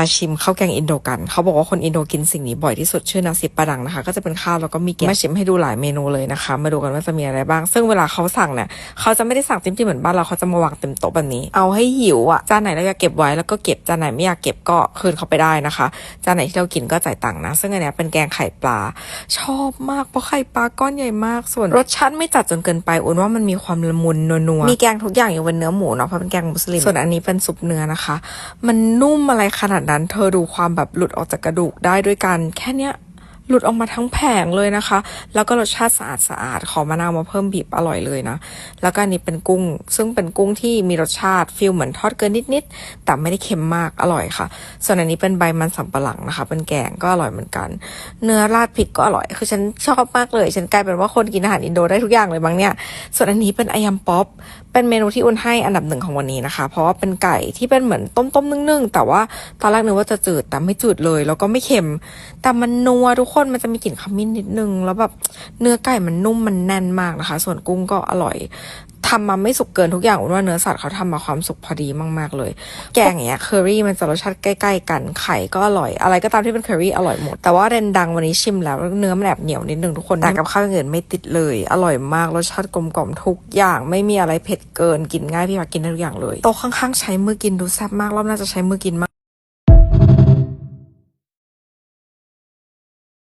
มาชิมข้าวแกงอินโดกัน เขาบอกว่าคนอินโดกินสิ่งนี้บ่อยที่สุดชื่อนาซิปปะดังนะคะ ก็จะเป็นข้าวแล้วก็มีแกงมาชิมให้ดูหลายเมนูเลยนะคะ มาดูกันว่าจะมีอะไรบ้าง ซึ่งเวลาเขาสั่งเนี่ยเขาจะไม่ได้สั่งจิ้มๆเหมือนบ้านเราเขาจะมาวางเต็มโต๊ะแบบนี้ เอาให้หิวอะจานไหนเราอยากเก็บไว้แล้วก็เก็บจานไหนไม่อยากเก็บก็คืนเขาไปได้นะคะจานไหนที่เรากินก็จ่ายตังค์นะ ซึ่งอันนี้เป็นแกงไข่ปลา ชอบมากเพราะไข่ปลาก้อนใหญ่มากส่วนรสชาติไม่จัดจนเกินไปอุ่นว่ามันมีความละมุนนัวๆมีแกงทุกอย่างอยู่บนเนื้อหมูเนาะเพราะเป็นแกงมุสลิมส่วนอันนี้เป็นซุปเนื้อนะคะ มันนุ่มอะไรขนาดนั้น เธอดูความแบบหลุดออกจากกระดูกได้ด้วยกัน แค่เนี้ยหลุดออกมาทั้งแผงเลยนะคะ แล้วก็รสชาติสะอาดสะอาดขอมะนาวมาเพิ่มบีบอร่อยเลยนะ แล้วก็อันนี้เป็นกุ้ง ซึ่งเป็นกุ้งที่มีรสชาติฟิลเหมือนทอดเกินนิดๆ แต่ไม่ได้เค็มมากอร่อยค่ะ ส่วนอันนี้เป็นใบมันสำปะหลังนะคะ เป็นแกงก็อร่อยเหมือนกัน เนื้อราดพริกก็อร่อย คือฉันชอบมากเลย ฉันกลายเป็นว่าคนกินอาหารอินโดได้ทุกอย่างเลยบางเนี่ย ส่วนอันนี้เป็นอยำป๊อปเป็นเมนูที่อุ่นให้อันดับหนึ่งของวันนี้นะคะ เพราะว่าเป็นไก่ที่เป็นเหมือนต้มต้มนึ่งๆ แต่ว่าตอนแรกนึกว่าจะจืดแต่ไม่จืดเลย แล้วก็ไม่เค็ม แต่มันนัวทุกคนมันจะมีกลิ่นขมิ้นนิดนึง แล้วแบบเนื้อไก่มันนุ่มมันแน่นมากนะคะ ส่วนกุ้งก็อร่อย ทำมาไม่สุกเกินทุกอย่างอุ่นว่าเนื้อสัตว์เขาทำมาความสุกพอดีมาก ๆ เลย แกงอย่างเงี้ยเคอรี่มันจะรสชาติใกล้ ๆ กันไข่ก็อร่อย อะไรก็ตามที่เป็นเคอรี่อร่อยหมด แต่ว่าเรนดังวันนี้ชิมแล้วเนื้อมันแอบเหนียวนิดนึงทุกคนแต่กับข้าวอย่างอื่นไม่ติดเลย อร่อยมากรสชาติกลมกล่อมทุกอย่างไม่มีอะไรเผ็ดเกินกินง่ายพี่พักกินได้ทุกอย่างเลยโต๊ะข้างๆใช้มือกินดูแซ่บมากรอบน้าจะใช้มือกินมาก